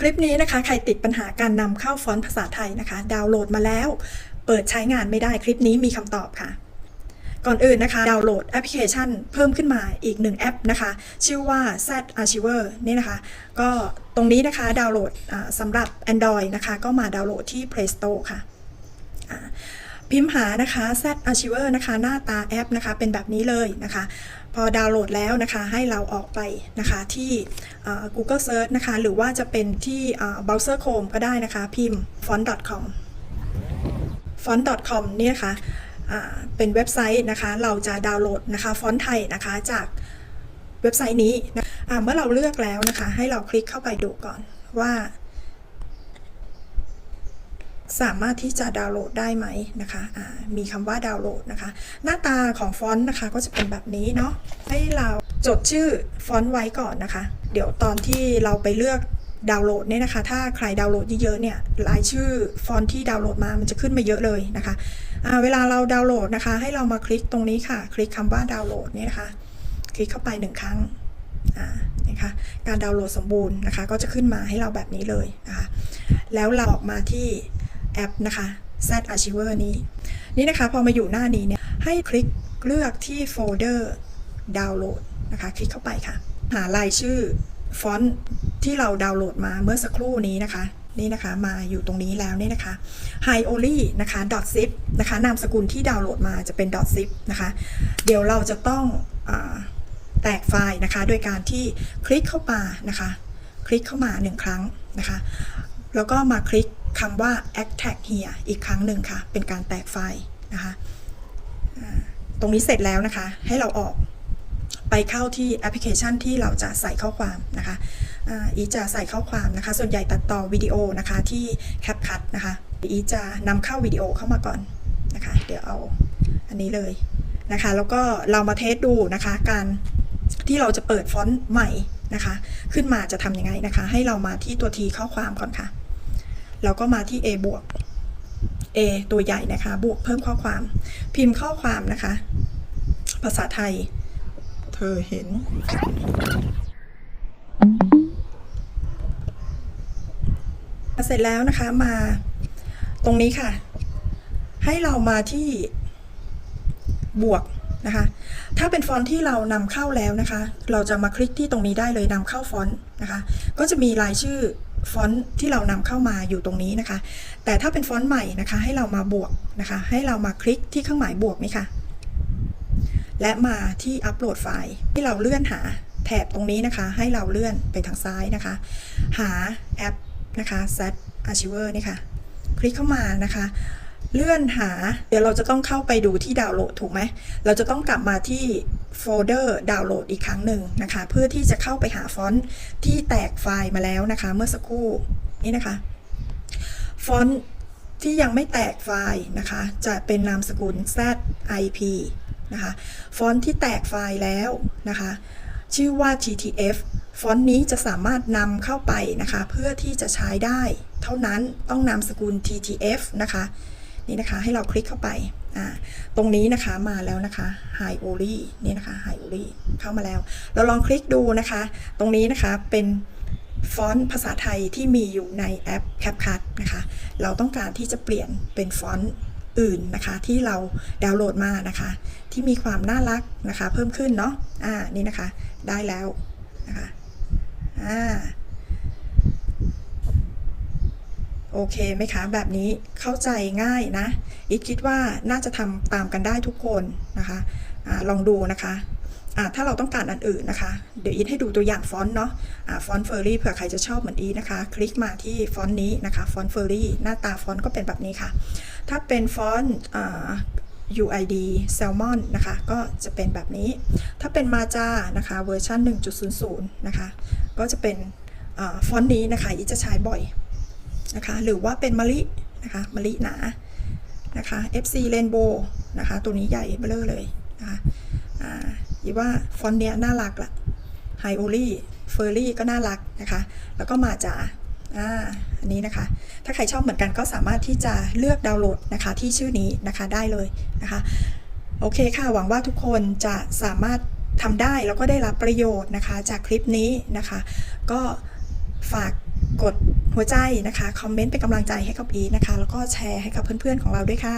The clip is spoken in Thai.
คลิปนี้นะคะ ใครติดปัญหาการนำเข้าฟอนต์ภาษาไทยนะคะ ดาวน์โหลดมาแล้ว เปิดใช้งานไม่ได้คลิปนี้มีคำตอบค่ะ ก่อนอื่นนะคะ ดาวน์โหลดแอปพลิเคชันเพิ่มขึ้นมาอีกหนึ่งแอปนะคะ ชื่อว่า Z Archiver นี่นะคะ ก็ตรงนี้นะคะดาวน์โหลดสำหรับ Android นะคะ ก็มาดาวน์โหลดที่ Play Store ค่ะ พิมพ์หานะคะ Z Archiver นะคะ หน้าตาแอปนะคะ เป็นแบบนี้เลยนะคะ พอดาวน์โหลดแล้วนะคะ ให้เราออกไปนะคะที่ Google Search นะคะ หรือว่าจะเป็นที่ Browser Chrome ก็ได้นะคะ พิมพ์ font.com font.com เนี่ยนะคะอ่าเป็นเว็บไซต์นะคะ เราจะดาวน์โหลดนะคะ ฟอนต์ไทยนะคะจากเว็บไซต์นี้นะอ่าเมื่อเราเลือกแล้วนะคะ ให้เราคลิกเข้าไปดูก่อนว่า สามารถที่จะดาวน์โหลดได้ไหมนะคะมีคำว่าดาวน์โหลดนะคะ หน้าตาของฟอนต์นะคะก็จะเป็นแบบนี้เนาะให้เราจดชื่อฟอนต์ไว้ก่อนนะคะ เดี๋ยวตอนที่เราไปเลือกดาวน์โหลดเนี่ยนะคะ ถ้าใครดาวน์โหลดเยอะๆเนี่ยรายชื่อฟอนต์ที่ดาวน์โหลดมามันจะขึ้นมาเยอะเลยนะคะเวลาเราดาวน์โหลดนะคะ ให้เรามาคลิกตรงนี้ค่ะ คลิกคำว่าดาวน์โหลดเนี่ยนะคะ คลิกเข้าไปหนึ่งครั้งนะคะการดาวน์โหลดสมบูรณ์นะคะ ก็จะขึ้นมาให้เราแบบนี้เลยนะคะแล้วเราออกมาที่ แอปนะคะ Z Archiver นี้ นี่นะคะพอมาอยู่หน้านี้เนี่ยให้คลิกเลือกที่โฟลเดอร์ดาวน์โหลดนะคะ คลิกเข้าไปค่ะ หารายชื่อฟอนต์ที่เราดาวน์โหลดมาเมื่อสักครู่นี้นะคะนี่นะคะมาอยู่ตรงนี้แล้วเนี่ยนะคะ hi only นะคะ .zip นะคะนามสกุลที่ดาวน์โหลดมาจะเป็น .zip นะคะ เดี๋ยวเราจะต้องอแตกไฟล์นะคะ โดยการที่คลิกเข้ามานะคะ คลิกเข้ามาหนึ่งครั้งนะคะ แล้วก็มาคลิก คำว่า extract here อีกครั้งหนึ่งค่ะ เป็นการแตกไฟล์นะคะตรงนี้เสร็จแล้วนะคะ ให้เราออกไปเข้าที่แอปพลิเคชันที่เราจะใส่ข้อความนะคะอีจะใส่ข้อความนะคะ ส่วนใหญ่ตัดต่อวิดีโอนะคะที่ CapCut นะคะอีจะนำเข้าวิดีโอเข้ามาก่อนนะคะ เดี๋ยวเอาอันนี้เลยนะคะ แล้วก็เรามาเทสดูนะคะ การที่เราจะเปิดฟอนต์ใหม่นะคะ ขึ้นมาจะทำยังไงนะคะ ให้เรามาที่ตัวทีข้อความก่อนค่ะ เราก็มาที่ A บวก A ตัวใหญ่นะคะ บวกเพิ่มข้อความ พิมพ์ข้อความนะคะ ภาษาไทย เธอเห็น เสร็จแล้วนะคะมาตรงนี้ค่ะ ให้เรามาที่บวกนะคะ ถ้าเป็นฟอนต์ที่เรานำเข้าแล้วนะคะ เราจะมาคลิกที่ตรงนี้ได้เลยนำเข้าฟอนต์นะคะ ก็จะมีรายชื่อ ฟอนต์ที่เรานำเข้ามาอยู่ตรงนี้นะคะ แต่ถ้าเป็นฟอนต์ใหม่นะคะ ให้เรามาบวกนะคะ ให้เรามาคลิกที่เครื่องหมายบวกนี่ค่ะ และมาที่อัปโหลดไฟล์ที่เราเลื่อนหาแถบตรงนี้นะคะ ให้เราเลื่อนไปทางซ้ายนะคะ หาแอปนะคะ Z Archiver นี่ค่ะ คลิกเข้ามานะคะเลื่อนหา เดี๋ยวเราจะต้องเข้าไปดูที่ดาวน์โหลดถูกไหม เราจะต้องกลับมาที่ โฟลเดอร์ดาวน์โหลดอีกครั้งหนึ่งนะคะ เพื่อที่จะเข้าไปหาฟอนต์ที่แตกไฟล์มาแล้วนะคะ เมื่อสักครู่นี่นะคะ ฟอนต์ที่ยังไม่แตกไฟล์นะคะ จะเป็นนามสกุล ZIP นะคะ ฟอนต์ที่แตกไฟล์แล้วนะคะ ชื่อว่า TTF ฟอนต์นี้จะสามารถนำเข้าไปนะคะ เพื่อที่จะใช้ได้ เท่านั้นต้องนามสกุล TTF นะคะ นี่นะคะ ให้เราคลิกเข้าไปตรงนี้นะคะมาแล้วนะคะ Hi Oli นี่นะคะ Hi Oli เข้ามาแล้ว เราลองคลิกดูนะคะ ตรงนี้นะคะเป็นฟอนต์ภาษาไทยที่มีอยู่ในแอป CapCut นะคะ เราต้องการที่จะเปลี่ยนเป็นฟอนต์อื่นนะคะ ที่เราดาวน์โหลดมานะคะ ที่มีความน่ารักนะคะ เพิ่มขึ้นเนาะอ่านี่นะคะ ได้แล้วนะคะอ่า โอเคไหมคะ แบบนี้เข้าใจง่ายนะอีทคิดว่าน่าจะทำตามกันได้ทุกคนนะคะอะลองดูนะคะะถ้าเราต้องการอันอื่นนะคะ เดี๋ยวอีทให้ดูตัวอย่างฟอนต์เนาะะฟอนต์เฟอร์รี่เผื่อใครจะชอบเหมือนอีนะคะ คลิกมาที่ฟอนต์นี้นะคะ ฟอนต์เฟอร์รี่หน้าตาฟอนต์ก็เป็นแบบนี้ค่ะ ถ้าเป็นฟอนต์ UID Salmon นะคะ ก็จะเป็นแบบนี้ ถ้าเป็นมาจานะคะ เวอร์ชัน1.00 นะคะ ก็จะเป็นอฟอนต์นี้นะคะอีทจะใช้บ่อย นะคะ หรือว่าเป็นมะลินะคะมะลิหนานะคะ FC Rainbow นะคะ ตัวนี้ใหญ่เบ้อเลยนะคะอ่ายิว่าฟอนเนี้ยน่ารักละไฮโอลี่เฟอร์รี่ก็น่ารักนะคะ แล้วก็มาจาอ่าอันนี้นะคะ ถ้าใครชอบเหมือนกันก็สามารถที่จะเลือกดาวน์โหลดนะคะที่ชื่อนี้นะคะได้เลยนะคะ โอเคค่ะ หวังว่าทุกคนจะสามารถทำได้แล้วก็ได้รับประโยชน์นะคะ จากคลิปนี้นะคะ ก็ฝากกด หัวใจนะคะ คอมเมนต์เป็นกำลังใจให้กับอีทนะคะ แล้วก็แชร์ให้กับเพื่อนๆของเราด้วยค่ะ